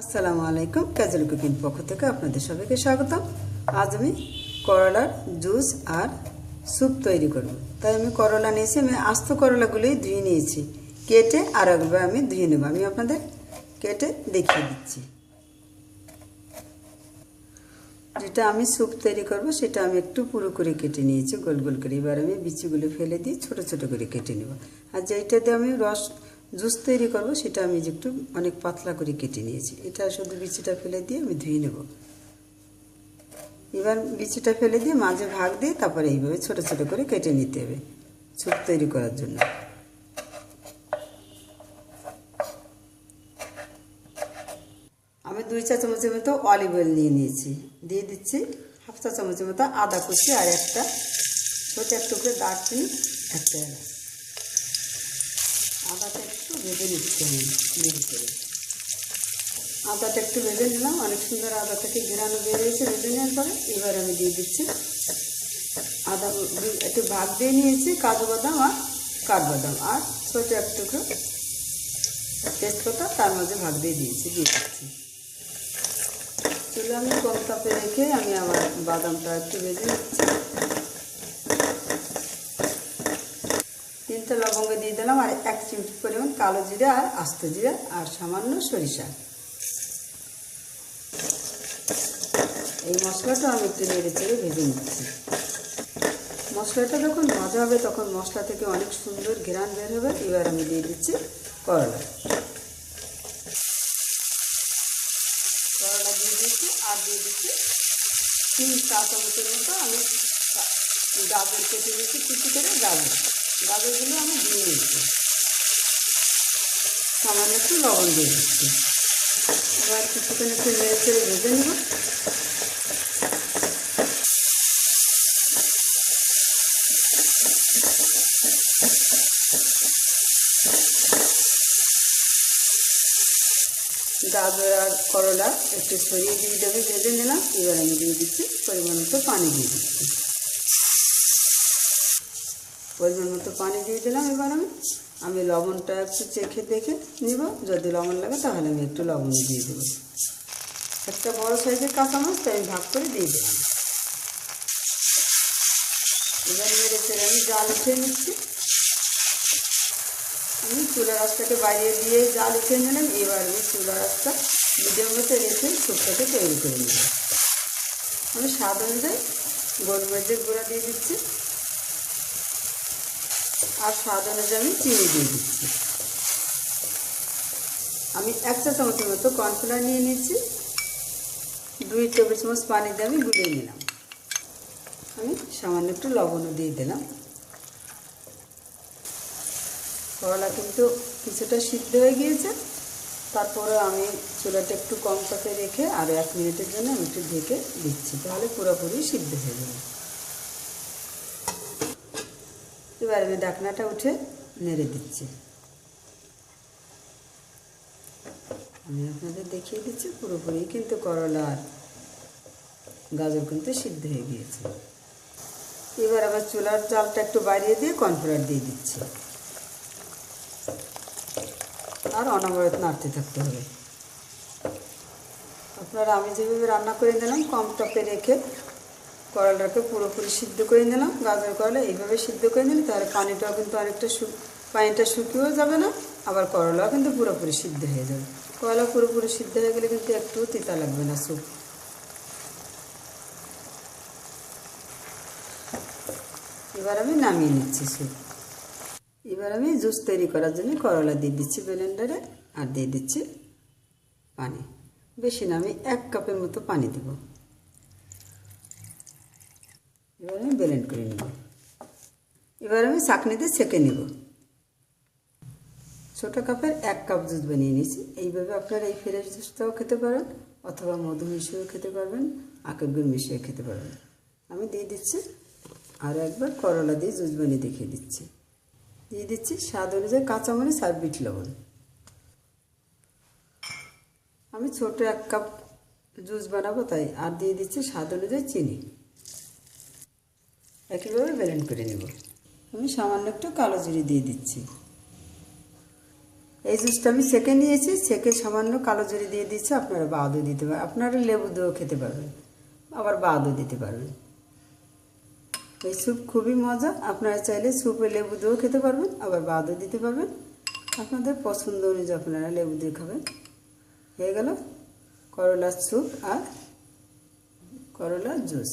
আসসালামু আলাইকুম casual cooking পক্ষ থেকে আপনাদের সবাইকে স্বাগতম। আজ আমি করলার জুস আর স্যুপ তৈরি করব। তাই আমি করলা নিয়েছি, আমি আস্ত করলাগুলোই ধুয়ে নিয়েছি। কেটে আর একবার আমি ধুয়ে নেব। আমি আপনাদের কেটে দেখিয়ে দিচ্ছি। যেটা আমি স্যুপ তৈরি করব, সেটা আমি একটু পুরো করে কেটে নিয়েছি, গোল গোল করে। এবার আমি বিচিগুলো ফেলে দিয়ে ছোট ছোট করে কেটে নেব। আর দিয়ে আমি রস জুস তৈরি করব, সেটা আমি একটু অনেক পাতলা করে কেটে নিয়েছি। এটা শুধু বিচিটা ফেলে দিয়ে আমি ধুয়ে নেব। এবার বিচিটা ফেলে দিয়ে মাঝে ভাগ দিয়ে তারপরে এইভাবে ছোট ছোট করে কেটে নিতে হবে স্যুপ তৈরি করার জন্য। আমি দুই চা চামচের মতো অলিভ অয়েল নিয়ে নিয়েছি। দিয়ে দিচ্ছি হাফ চা চামচের মতো আদা কুচি আর একটা ছোট একটু করে দারচিনি, একটা একটু ভেজে নিচ্ছি আমি করে। একটু ভেজে নিলাম, অনেক সুন্দর আদা থেকে ঘেরানো বেরিয়েছে ভেজে নেওয়ার পরে। এবার আমি দিয়ে দিচ্ছি আদা, একটু ভাগ দিয়ে নিয়েছি, কাজু বাদাম আর কাঠবাদাম। আর ছোট এক টুকরো তেজপাতা তার মাঝে ভাগ দিয়ে দিয়েছি, দিয়ে দিচ্ছি। চুলো আমি কম তাপে রেখে আমি আমার বাদামটা একটু ভেজে নিচ্ছি তিনটে লবঙ্গ দিয়ে দিলাম আর এক চিমটি পরিমাণ কালো জিরা আর আস্ত জিরা আর সামান্য সরিষা। এই মশলাটা আমি একটু নেড়ে চেড়ে ভেজে নিচ্ছি। মশলাটা যখন ভাজা হবে, তখন মশলা থেকে অনেক সুন্দর ঘেরান বের হবে। এবার আমি দিয়ে দিচ্ছি করলা। করলা দিয়ে দিচ্ছি আর দিয়ে দিচ্ছি তিন চা চামচের মতো আমি গাজর কেটে দিচ্ছি কিছু করে গাজর। গাজরগুলো আমি দিয়ে দিচ্ছি। সামান্য একটু লবণ দিয়ে দিচ্ছি। এবার কিছুক্ষণ একটু নেড়ে চেড়ে ভেজে নেব। গাজর আর করলা একটু সরিয়ে দিয়ে দেবে, ভেজে নিলাম। এবার আমি দিয়ে দিচ্ছি পরিমাণ মতো পানি দিয়ে দিচ্ছি। পরিমাণ মতো পানি দিয়ে দিলাম এবার আমি। আমি লবণটা একটু চেখে দেখে নিব। যদি লবণ লাগে তাহলে আমি একটু লবণ দিয়ে দেবো। একটা বড় সাইজের কাঁচামাচ তাই আমি ভাগ করে দিয়ে দিলাম। এবার মেরে চেড়ে আমি জাল উঠিয়ে নিচ্ছি। আমি চুলা রাস্তাকে বাইরে দিয়ে জাল উঠিয়ে নিলাম। এবার আমি চুলা রাস্তা মিডিয়াম মতো রেখে শুক্তাকে তৈরি করে নিলাম। আমি স্বাদ অনুযায়ী গোলমরিচের গুঁড়া দিয়ে দিচ্ছি। আর স্বাদ অনুযায়ী আমি চিনি দিয়ে দিচ্ছি। আমি এক চা চামচের মতো কর্নফ্লাওয়ার নিয়ে নিয়েছি। দুই টেবিল চামচ পানি দিয়ে আমি গুলিয়ে নিলাম। আমি সামান্য একটু লবণও দিয়ে দিলাম। করলা কিন্তু কিছুটা সিদ্ধ হয়ে গিয়েছে। তারপরে আমি চুলাটা একটু কম তাপে রেখে আরও এক মিনিটের জন্য আমি একটু ঢেকে দিচ্ছি। তাহলে পুরোপুরি সিদ্ধ হয়ে যাবে। এবার আমি ডাকনাটা উঠে নেড়ে দিচ্ছি। আমি আপনাদের দেখিয়ে দিচ্ছি, পুরোপুরি কিন্তু করলা আর গাজর কিন্তু সিদ্ধ হয়ে গিয়েছে। এবার আবার চুলার জালটা একটু বাড়িয়ে দিয়ে কর্নফ্লাওয়ার দিয়ে দিচ্ছি। আর অনবরত নাড়তে থাকতে হবে। আপনারা আমি যেভাবে রান্না করে নিলাম, কম টপে রেখে করলাটাকে পুরোপুরি সিদ্ধ করে নিলাম। গাজর করলা এইভাবে সিদ্ধ করে নিলে তাহলে পানিটাও কিন্তু অনেকটা পানিটা শুকিয়েও যাবে না, আবার করলাও কিন্তু পুরোপুরি সিদ্ধ হয়ে যাবে। করলা পুরোপুরি সিদ্ধ হয়ে গেলে কিন্তু একটু তিতা লাগবে না স্যুপ। এবার আমি নামিয়ে নিচ্ছি স্যুপ। এবার আমি জুস তৈরি করার জন্য করলা দিয়ে দিচ্ছি ব্লেন্ডারে আর দিয়ে দিচ্ছি পানি। বেশি না, আমি এক কাপের মতো পানি দেব। এবার আমি ব্লেন্ড করে নেব। এবার আমি চাকনিতে ছেঁকে নেব। ছোটো কাপের এক কাপ জুস বানিয়ে নিয়েছি। এইভাবে আপনারা এই ফ্রেশ জুসটাও খেতে পারেন, অথবা মধু মিশিয়েও খেতে পারবেন, আখের গুড় মিশিয়ে খেতে পারবেন। আমি দিয়ে দিচ্ছি, আর একবার করলা দিয়ে জুস বানিয়ে দেখিয়ে দিচ্ছি। দিয়ে দিচ্ছি স্বাদ অনুযায়ী কাঁচামরিচ আর বিট লবণ। আমি ছোট এক কাপ জুস বানাবো, তাই আর দিয়ে দিচ্ছি স্বাদ অনুযায়ী চিনি। একইভাবে ব্লেন্ড করে নেব। আমি সামান্য একটু কালো জিরে দিয়ে দিচ্ছি। এই জুসটা আমি সেকে নিয়েছি, সেকে সামান্য কালো জরি দিয়ে দিচ্ছি, আপনারা বাদও দিতে পারেন আপনারা লেবু দিয়েও খেতে পারবেন, আবার বাদও দিতে পারবেন। এই স্যুপ খুবই মজা, আপনারা চাইলে স্যুপে লেবু দিয়েও খেতে পারবেন, আবার বাদও দিতে পারবেন। আপনাদের পছন্দ অনুযায়ী আপনারা লেবু দিয়ে খাবেন। হয়ে গেল করলার স্যুপ আর করলার জুস।